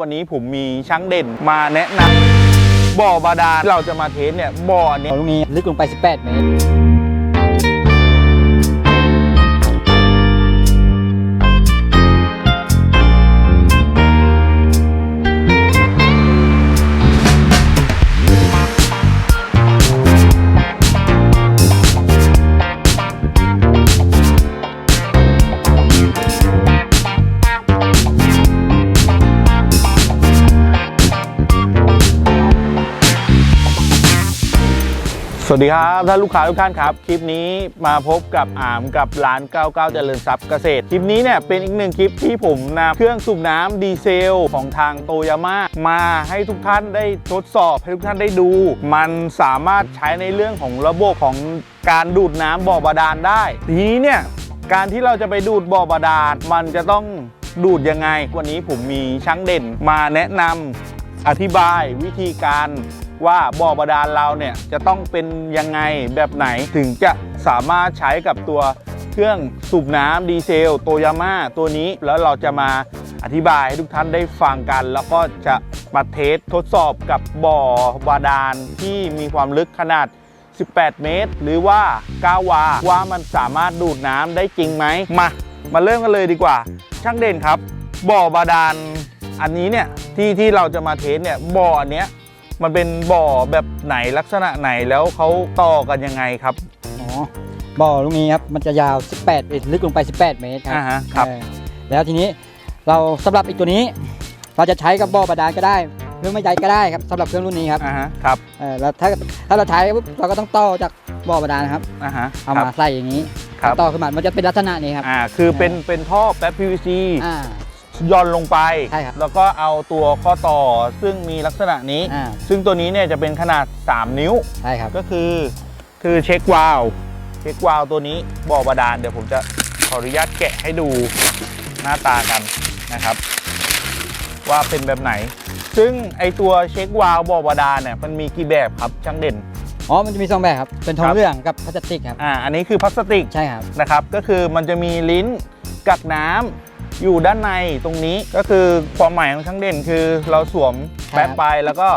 วันนี้ผมมีช่างเด่นมาแนะนำบ่อบาดาลที่เราจะมาเทสเนี่ยบ่อเนี้ยตรงนี้ลึกลงไป 18 เมตร สวัสดีครับท่านลูกค้าทุกท่านครับ คลิปนี้มาพบกับอามกับร้าน 99 เจริญทรัพย์เกษตร คลิปนี้เนี่ยเป็นอีกหนึ่งคลิปที่ผมนำเครื่องสูบน้ำดีเซลของทางโตยาม่ามาให้ทุกท่านได้ทดสอบให้ทุกท่านได้ดู มันสามารถใช้ในเรื่องของระบบของการดูดน้ำบ่อบาดาลได้ ทีนี้เนี่ยการที่เราจะไปดูดบ่อบาดาลมันจะต้องดูดยังไง วันนี้ผมมีช่างเด่นมาแนะนำอธิบายวิธีการ ว่าบ่อบาดาลเราเนี่ยจะต้องเป็นยังไงแบบไหนถึงจะสามารถใช้กับตัวเครื่องสูบน้ำดีเซลโตยาม่าตัวนี้แล้วเราจะมาอธิบายให้ทุกท่านได้ฟังกัน แล้วก็จะมาเทสทดสอบกับบ่อบาดาลที่มีความลึกขนาด 18 เมตร หรือว่า 9 วา ว่ามันสามารถดูดน้ำได้จริงไหมมา มาเริ่มกันเลยดีกว่า ช่างเด่นครับ บ่อบาดาลอันนี้เนี่ยที่ที่เราจะมาเทสเนี่ยบ่ออันเนี้ย มันเป็นบ่อแบบไหนลักษณะไหนแล้วเขาต่อกันยังไงครับอ๋อบ่อลูกนี้ครับมันจะยาว 18เอ่อลึกลงไป 18 เมตรครัอ่าฮะครับ เออแล้วทีนี้เราสำหรับอีกตัวนี้ เราจะใช้กับบ่อบาดาลก็ได้หรือไม่ใช้ก็ได้ครับสำหรับเครื่องรุ่นนี้ครับอ่าฮะครับเออแล้วถ้าถ้าเราใช้ปุ๊บเราก็ต้องต่อจากบ่อบาดาลนะครับอ่าฮะเอาครัมาบ ใส่อย่างนี้ครับ ต่อขึ้นมามันจะเป็นลักษณะนี้ครับ อ่าคือเป็นเป็นท่อแป๊บ PVC อ่า ย่อนลงไป ใช่ครับแล้วก็เอาตัวข้อต่อซึ่งมีลักษณะนี้ อ่า ซึ่งตัวนี้เนี่ยจะเป็นขนาด 3 นิ้ว ใช่ครับ ก็คือคือเช็ควาล์วเช็ควาล์วตัวนี้บ่อบาดาลเดี๋ยวผมจะขออนุญาตแกะให้ดูหน้าตากันนะครับ ว่าเป็นแบบไหน ซึ่งไอตัวเช็ควาล์วบ่อบาดาลเนี่ยมันมีกี่แบบครับช่างเด่น อ๋อ มันจะมีสองแบบครับ เป็นทอคงรับ เหลืองกับพลาสติกครับ อ่าอันนี้คือพลาสติกใช่ครับ นะครับ ก็คือมันจะมีลิ้นกักน้ำ อยู่ด้านในตรงนี้ก็คือความหมายของช่างเด่นคือเราสวมแป๊บไปแล้วก็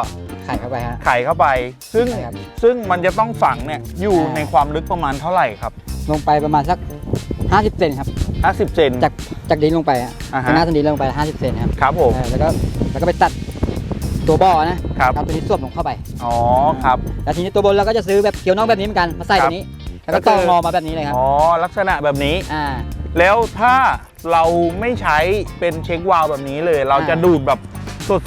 ไข่เข้าไปฮะ ไขเข้าไป ซึ่งใช่ครับ ซึ่งมันจะต้องฝังเนี่ยอยู่อ่าในความลึกประมาณเท่าไหร่ครับ ลงไปประมาณสัก 50 เซนครับ 50 เซน จากจากดินลงไปอะอ่าฮะ จากหน้าต้นดินลงไป 50 เซนครับครับผม เออแล้วก็แล้วก็ไปตัดตัวบ่อนะครับเอาตัวนี้สวมลงเข้าไป อ๋อครับ แล้วทีนี้ตัวบนเราก็จะซื้อแบบเกี่ยวนอกแบบนี้เหมือนกันมาใส่ครัตับวนี้ แล้วก็ต่อก็คืองอมาแบบนี้เลยครับ อ๋อลักษณะแบบนี้ อ่า แล้วถ้าเราไม่ใช้เป็นเช็ควาล์วแบบนี้เลย เราจะอ่าดูดแบบ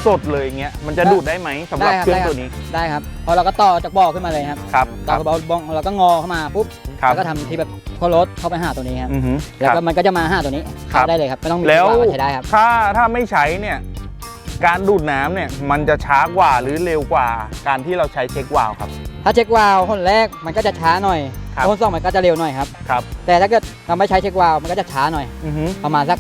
สดๆเลยอย่างเงี้ยมันจะได้ดูดได้ไหมสำหรับได้ครับเครื่องได้ครับตัวนี้ได้ครับพอเราก็ต่อจากบ่อขึ้นมาเลยครับครับคต่อรับจากบ่อบ้องเราก็งอเข้ามาปุ๊บครับแล้วก็ทำที่แบบโครถเข้าไปหาตัวนี้ครับอือฮึแล้วคก็รับมันก็จะมาหาตัวนี้ครับเข้าได้เลยครับไม่ต้องมีแล้ววางก็ใช้ได้ครับถ้าถ้าไม่ใช้เนี่ยการดูดน้ำเนี่ยมันจะช้ากว่าหรือเร็วกว่าการที่เราใช้เช็ควาล์วครับ ถ้าเช็ควาล์วคนแรกมันก็จะช้าหน่อยครับ คนสองมันก็จะเร็วหน่อยครับ ครับแต่ถ้าเกิดเราไม่ใช้เช็ควาล์วมันก็จะช้าหน่อย อือฮึประมาณสัก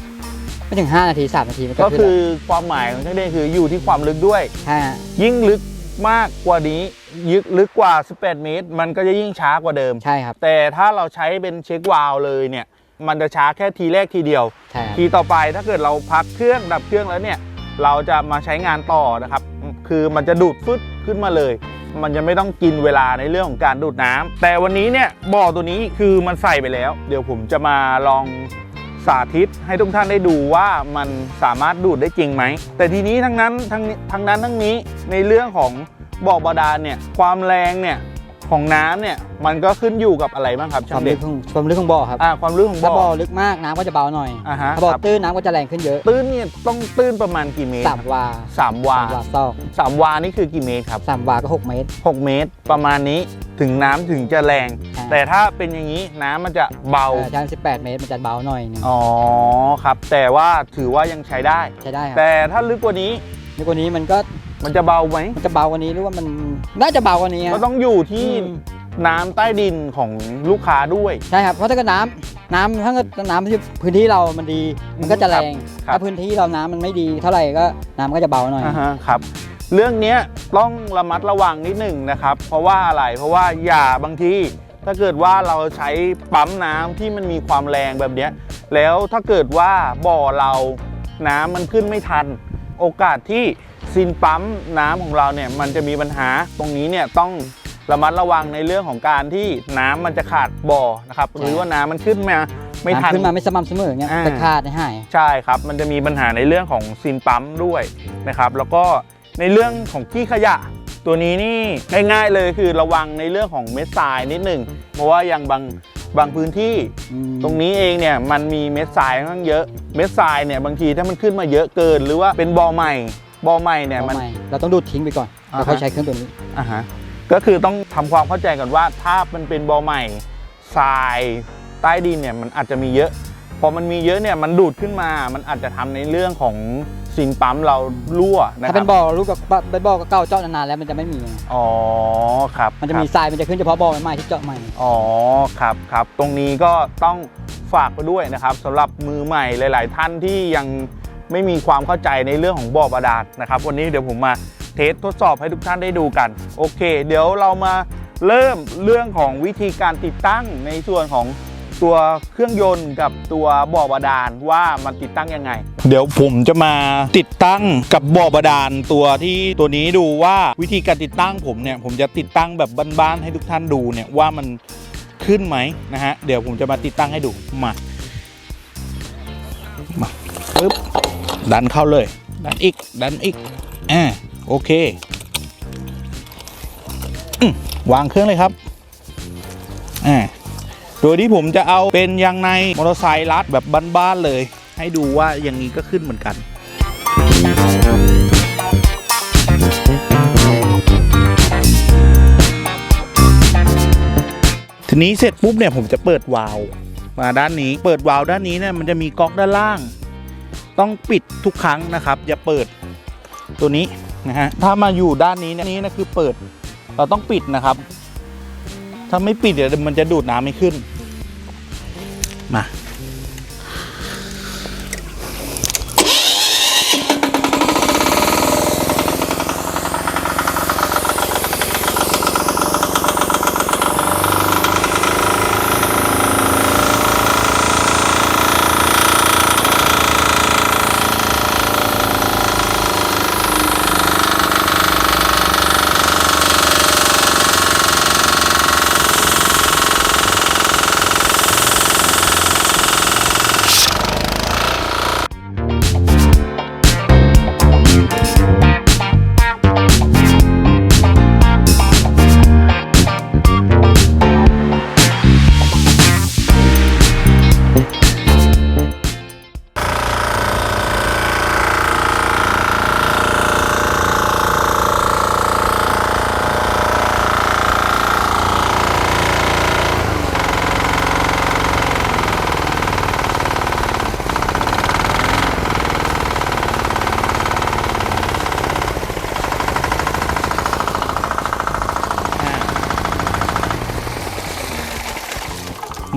ไม่ถึง 5 นาที 3 นาทีมันก็ก็ขึ้นคือความหมายของช่างเด่นคืออยู่ที่ความลึกด้วยใช่ฮะยิ่งลึกมากกว่านี้ยึกลึกกว่า 18 เมตร มันก็จะยิ่งช้ากว่าเดิม ใช่ครับแต่ถ้าเราใช้เป็นเช็ควาล์วเลยเนี่ย มันจะช้าแค่ทีแรกทีเดียว ใช่ครับ ทีต่อไปถ้าเกิดเราพักเครื่องดับเครื่องแล้วเนี่ย เราจะมาใช้งานต่อนะครับ คือมันจะดูดฟึดขึ้นมาเลย มันจะไม่ต้องกินเวลาในเรื่องของการดูดน้ำแต่วันนี้เนี่ยบ่อตัวนี้คือมันใส่ไปแล้ว เดี๋ยวผมจะมาลองสาธิตให้ทุกท่านได้ดูว่ามันสามารถดูดได้จริงไหม แต่ทีนี้ทั้งนั้นทั้งนี้ทั้งนั้นทั้งนี้ในเรื่องของบ่อบาดาลเนี่ยความแรงเนี่ย ของน้ำเนี่ยมันก็ขึ้นอยู่กับอะไรบ้างครับคช่าวางมเด็ลึกกของความลึกของบ่อครับอ่าความลึกของถ้าบ่บ่ออลึกมากน้ำก็จะเบาหน่อยอ่าฮะถ้าบ่อครับ ตื้นน้ำก็จะแรงขึ้นเยอะตื้นเนี่ยต้องตื้นประมาณกี่เมตรสามวาสามวาสามวาซอกสามวานี่คือกี่เมตรครับสามวาก็หกเมตร หกเมตร ประมาณนี้ถึงน้ำถึงจะแรงอ่าแต่ถ้าเป็นอย่างนี้น้ำมันจะเบาเออใช้สิบแปดเมตรมันจะเบาหน่อยหนึงอ๋อครับ แต่ว่าถือว่ายังใช้ได้ ใช้ได้ครับแต่ถ้าลึกกว่านี้ ในกว่านี้มันก็ มันจะเบาไหมมันจะเบากว่านี้หรือว่ามันน่าจะเบากว่านี้ก็ฮะ ต้องอยู่ที่อืม น้ำใต้ดินของลูกค้าด้วย ใช่ครับเพราะถ้าเกิดน้ำน้ำถ้าเกิดน้ำที่พื้นที่เรามันดี มันก็จะแรงครับ ถ้าพื้นที่เราน้ำมันไม่ดี เท่าไหร่ก็น้ำก็จะเบาหน่อย อ่าฮะครับ เรื่องเนี้ยต้องระมัดระวังนิดหนึ่งนะครับ เพราะว่าอะไรเพราะว่าอย่าบางทีถ้าเกิดว่าเราใช้ปั๊มน้ำที่มันมีความแรงแบบเนี้ยแล้วถ้าเกิดว่าบ่อเราน้ำมันขึ้นไม่ทัน โอกาสที่ซินปั๊มน้ำของเราเนี่ยมันจะมีปัญหาตรงนี้เนี่ยต้องระมัดระวังในเรื่องของการที่น้ำมันจะขาดบ่อนะครับหรือว่าน้ำมันขึ้นมาไม่ทันน้ำขึ้นมาไม่สม่ำเสมออย่างเงี้ยอ่าไปขาดให้หายใช่ครับ มันจะมีปัญหาในเรื่องของซินปั๊มด้วยนะครับ แล้วก็ในเรื่องของขี้ขยะ ตัวนี้นี่ง่ายๆเลยคือระวังในเรื่องของเม็ดทรายนิดหนึ่งเพราะว่าอย่างบางบางพื้นที่อืมตรงนี้เองเนี่ยมันมีเม็ดทรายค่อนข้างเยอะ เม็ดทรายเนี่ยบางทีถ้ามันขึ้นมาเยอะเกิน หรือว่าเป็นบ่อใหม่บ่อใหม่เนี่ยเอามันใหม่เราต้องดูดทิ้งไปก่อนอ่าฮะแล้วค่อยใช้เครื่องตัวนี้อ่าฮะก็คือต้องทำความเข้าใจกันว่าถ้ามันเป็นบ่อใหม่ทรายใต้ดินเนี่ยมันอาจจะมีเยอะพอมันมีเยอะเนี่ยมันดูดขึ้นมา มันอาจจะทำในเรื่องของ ซินปั๊มเรารั่วนะคถ้ารัเป็นบ่อลูกกับเป็นบ่อเก่าๆเจาะนานๆแล้วมันจะไม่มีไงอ๋อครับมันจะครับมีทรายมันจะขึ้นเฉพาะบ่อใหม่ๆที่เจาะใหม่ อ๋อครับครับตรงนี้ก็ต้องฝากไปด้วยนะครับสำหรับมือใหม่หลาย ๆ ท่านที่ยังไม่มีความเข้าใจในเรื่องของบ่อบาดาลนะครับ วันนี้เดี๋ยวผมมาเทสทดสอบให้ทุกท่านได้ดูกัน โอเค เดี๋ยวเรามาเริ่มเรื่องของวิธีการติดตั้งในส่วนของ ตัวเครื่องยนต์กับตัวบ่อบาดาลว่ามันติดตั้งยังไง เดี๋ยวผมจะมาติดตั้งกับบ่อบาดาลตัวที่ตัวนี้ดูว่าวิธีการติดตั้งผมเนี่ยผมจะติดตั้งแบบบ้านๆให้ทุกท่านดูเนี่ยว่ามันขึ้นไหมนะฮะเดี๋ยวผมจะมาติดตั้งให้ดูมามาปึ๊บดันเข้าเลย ดันอีกดันอีกอ่าโอเควางเครื่องเลยครับอ่า โดยที่ผมจะเอาเป็นยางในมอเตอร์ไซค์รัดแบบบ้านๆเลย ให้ดูว่าอย่างนี้ก็ขึ้นเหมือนกันทีนี้เสร็จปุ๊บเนี่ยผมจะเปิดวาล์วมาด้านนี้เปิดวาล์วด้านนี้เนี่ยมันจะมีก๊อกด้านล่าง ต้องปิดทุกครั้งนะครับ อย่าเปิดตัวนี้นะฮะถ้ามาอยู่ด้านนี้เนี่ยนี่นะคือเปิด เราต้องปิดนะครับ ถ้าไม่ปิดเดี๋ยวมันจะดูดน้ำไม่ขึ้น ม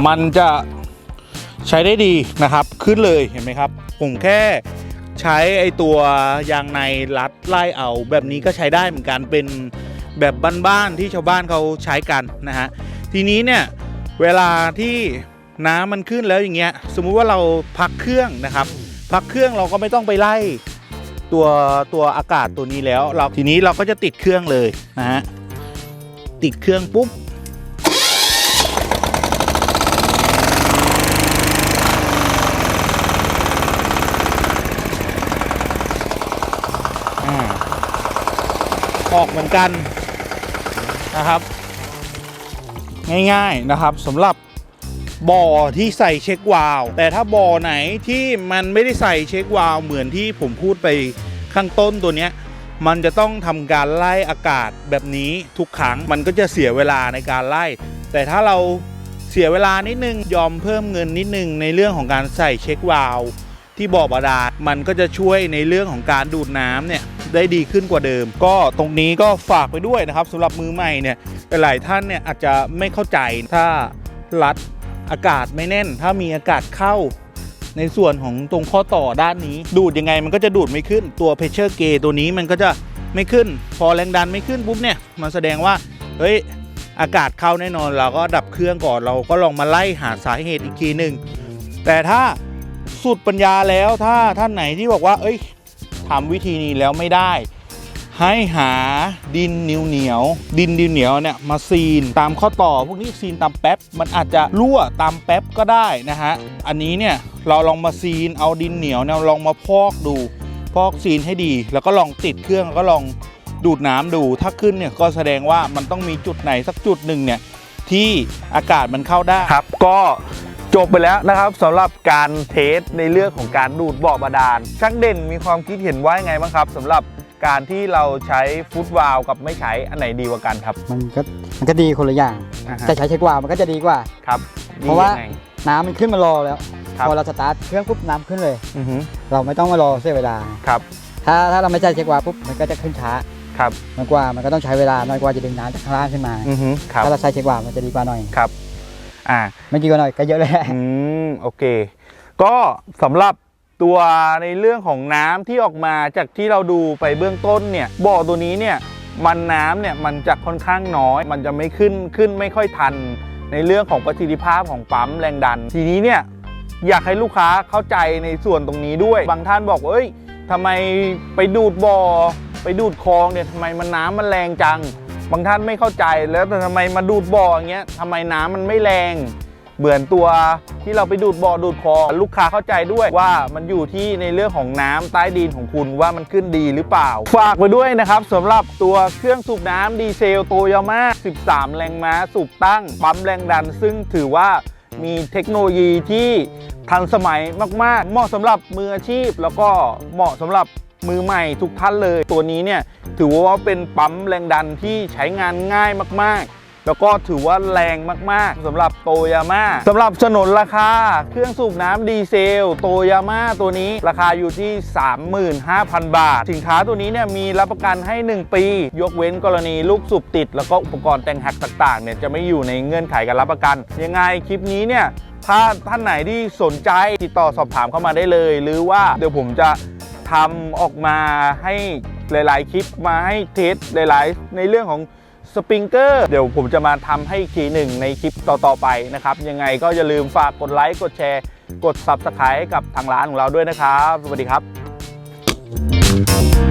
มันจะใช้ได้ดีนะครับ ขึ้นเลยเห็นไหมครับ ผมแค่ใช้ไอตัวยางในรัดไล่เอาแบบนี้ก็ใช้ได้เหมือนกันเป็นแบบบ้านๆที่ชาวบ้านเขาใช้กันนะฮะทีนี้เนี่ยเวลาที่น้ำมันขึ้นแล้วอย่างเงี้ยสมมุติว่าเราพักเครื่องนะครับ พักเครื่องเราก็ไม่ต้องไปไล่ตัวตัวอากาศตัวนี้แล้ว เราทีนี้เราก็จะติดเครื่องเลยนะฮะติดเครื่องปุ๊บ อกเหมือนกันนะครับ ง่ายๆนะครับสำหรับบ่อที่ใส่เช็ควาล์วแต่ถ้าบ่อไหนที่มันไม่ได้ใส่เช็ควาล์วเหมือนที่ผมพูดไปข้างต้นตัวเนี้ยมันจะต้องทำการไล่อากาศแบบนี้ทุกครั้งมันก็จะเสียเวลาในการไล่ แต่ถ้าเราเสียเวลานิดนึงยอมเพิ่มเงินนิดนึงในเรื่องของการใส่เช็ควาล์วที่บ่อบาดาลมันก็จะช่วยในเรื่องของการดูดน้ำเนี่ย ได้ดีขึ้นกว่าเดิม ก็ตรงนี้ก็ฝากไปด้วยนะครับสำหรับมือใหม่เนี่ยหลายท่านเนี่ยอาจจะไม่เข้าใจถ้ารัดอากาศไม่แน่น ถ้ามีอากาศเข้าในส่วนของตรงข้อต่อด้านนี้ ดูดยังไงมันก็จะดูดไม่ขึ้นตัวเพชเชอร์เกตัวนี้มันก็จะไม่ขึ้น พอแรงดันไม่ขึ้นปุ๊บเนี่ยมันแสดงว่าเฮ้ยอากาศเข้าแน่นอนเราก็ดับเครื่องก่อนเราก็ลองมาไล่หาสาเหตุอีกทีหนึ่งแต่ถ้าสุดปัญญาแล้วถ้าท่านไหนที่บอกว่า เอ้ย ทำวิธีนี้แล้วไม่ได้ ให้หาดินเหนียวเหนียว ดินดินเหนียวเนี่ยมาซีนตามข้อต่อพวกนี้ซีนตามแป๊บมันอาจจะรั่วตามแป๊บก็ได้นะฮะอันนี้เนี่ยเราลองมาซีนเอาดินเหนียวเนี่ยลองมาพอกดู พอกซีนให้ดี แล้วก็ลองติดเครื่องก็ลองดูดน้ำดูถ้าขึ้นเนี่ยก็แสดงว่ามันต้องมีจุดไหนสักจุดหนึ่งเนี่ยที่อากาศมันเข้าได้ครับ ก็ จบไปแล้วนะครับสำหรับการเทสในเรื่องของการดูดบ่อบาดาลช่างเด่นมีความคิดเห็นว่ายังไงบ้างครับสำหรับการที่เราใช้ฟุตวาลวกับไม่ใช้อันไหนดีกว่ากันครับ มันก็มันก็ดีคนละอย่าง อ่าฮะ แต่ใช้เช็คว่ามันก็จะดีกว่า ครับเพราะว่า ดียังไง น้ำมันขึ้นมารอแล้ว ครับ พอเราสตาร์ทเครื่องปุ๊บน้ำขึ้นเลย อือฮึเราไม่ต้องมารอเสียเวลา ครับถ้าถ้าเราไม่ใช้เช็คว่าปุ๊บมันก็จะขึ้นช้าครับมันกว่ามันก็ต้องใช้เวลาน้อยกว่าจะดึงน้ำจากข้างล่างขึ้นมา อือฮึครับถ้าเราใช้เช็คว่ามันจะดีกว่าหน่อย ครับ อ่าไม่ดีกว่าหน่อยก็เยอะเลยอืมโอเค ก็สำหรับตัวในเรื่องของน้ำที่ออกมาจากที่เราดูไปเบื้องต้นเนี่ยบ่อตัวนี้เนี่ยมันน้ำเนี่ยมันจะค่อนข้างน้อย มันจะไม่ขึ้นขึ้นไม่ค่อยทัน ในเรื่องของประสิทธิภาพของปั๊มแรงดัน ทีนี้เนี่ยอยากให้ลูกค้าเข้าใจในส่วนตรงนี้ด้วย บางท่านบอกว่าเอ้ยทำไมไปดูดบ่อไปดูดคลองเนี่ยทำไมมันน้ำมันแรงจัง บางท่านไม่เข้าใจแล้วแต่ทำไมมาดูดบ่ออย่างเงี้ยทำไมน้ำมันไม่แรงเหมือนตัวที่เราไปดูดบ่อดูดคอลูกค้าเข้าใจด้วยว่ามันอยู่ที่ในเรื่องของน้ำใต้ดินของคุณว่ามันขึ้นดีหรือเปล่า ฝากไปด้วยนะครับสำหรับตัวเครื่องสูบน้ำดีเซลโตโยมา13 แรงม้าสูบตั้งปั๊มแรงดัน ซึ่งถือว่ามีเทคโนโลยีที่ทันสมัยมาก ๆ เหมาะสำหรับมืออาชีพ แล้วก็เหมาะสำหรับ มือใหม่ทุกท่านเลย ตัวนี้เนี่ยถือว่าเป็นปั๊มแรงดันที่ใช้งานง่ายมากๆ แล้วก็ถือว่าแรงมากๆสำหรับโตยาม่าสำหรับสนนราคา เครื่องสูบน้ำดีเซล โตยาม่าตัวนี้ราคาอยู่ที่ 35,000 บาท สินค้าตัวนี้เนี่ยมีรับประกันให้ 1 ปี ยกเว้นกรณีลูกสูบติด แล้วก็อุปกรณ์แต่งหักต่างๆเนี่ยจะไม่อยู่ในเงื่อนไขการรับประกัน ยังไงคลิปนี้เนี่ยถ้าท่านไหนที่สนใจติดต่อสอบถามเข้ามาได้เลย หรือว่าเดี๋ยวผมจะ ทำออกมาให้หลาย ๆ คลิปมาให้เทสหลาย ๆ ในเรื่องของสปริงเกอร์เดี๋ยวผมจะมาทำให้อีกทีหนึ่งในคลิปต่อ ๆ ไปนะครับ ยังไงก็อย่าลืมฝากกดไลค์กดแชร์ กด Subscribe ให้กับทางร้านของเราด้วยนะครับ สวัสดีครับ